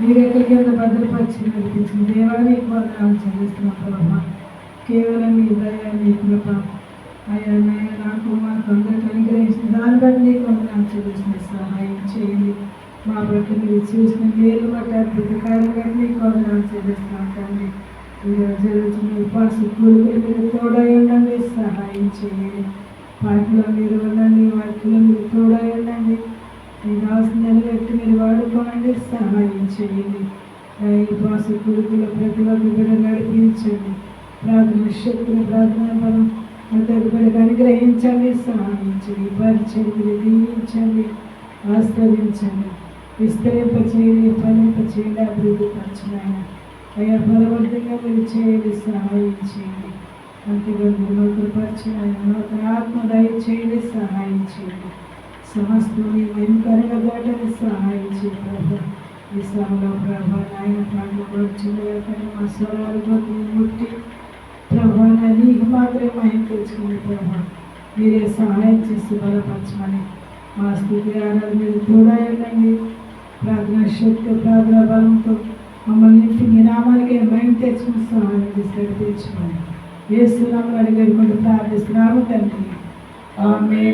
మీరు ఎక్కడికి వెళ్ళి భద్రపరిచి నడిపించిన దేవానికి వందనాలు చెల్లిస్తున్నాం ప్రభావ కేవలం మీ దయ మీ కృప. అయ్యా నాయన నాకు మాకు అందరికి అనుగ్రహించిన దాన్ని బట్టి నీకు వందనాలు చెల్లిస్తున్నాయి సహాయం చేయండి. మా బట్టి మీరు చూసిన మేలు బట్టి అద్భుత కార్యం బట్టి నీకు వందనాలు చెల్లిస్తున్నాం తండ్రి. మీరు జరుగుతున్న ఉపాస కూడుకులు మీరు తోడై ఉండండి. సహాయం చేయండి. వాటిలో మీరు ఉండండి వాటిలో మీరు తోడై ఉండండి. దాసు నిలబెట్టి మీరు వాడుకోండి సహాయం చేయండి. ఈ ఉపాస కూడుకుల ప్రతి ఒక్క బిడ్డ నడిపించండి. ప్రార్థన శక్తులు ప్రార్థన బలం ప్రతి ఒక్క అనుగ్రహించండి సహాయం చేయండి. పరిచయండి దీవించండి ఆస్వాదించండి. విస్తరింపచేయండి. చేయండి చేయండి అభివృద్ధి పరచనాయన అయ్యా బలవంతంగా మీరు చేయండి. సహాయం చేయండి. అంతేకాదు నూతన పరిచయం నూతన ఆత్మ దయచేయండి సహాయం చేయండి. సమస్తం మీ భయంకరంగా దాటని సహాయం చేయండి ఈ సభలో ప్రభా నాయన ప్రాంతంలో వచ్చిన మా స్వరాలతో ముట్టి ప్రభా నీకు మాత్రమే మహిమ తెచ్చుకుని ప్రభా. మీరే సహాయం చేసి బలపరచమని మా స్థితి ఆరాధన మీరు తోడాయండి ప్రార్థన శక్తి ప్రార్థన బలంతో మమ్మల్ని నింపి మీ నామానికి మహిమ తెచ్చుకుని సహాయం చేసి నడిపించమని ఏ సునామలు అడిగడుకుంటూ ప్రార్థిస్తున్నాము తండ్రి. ఆమె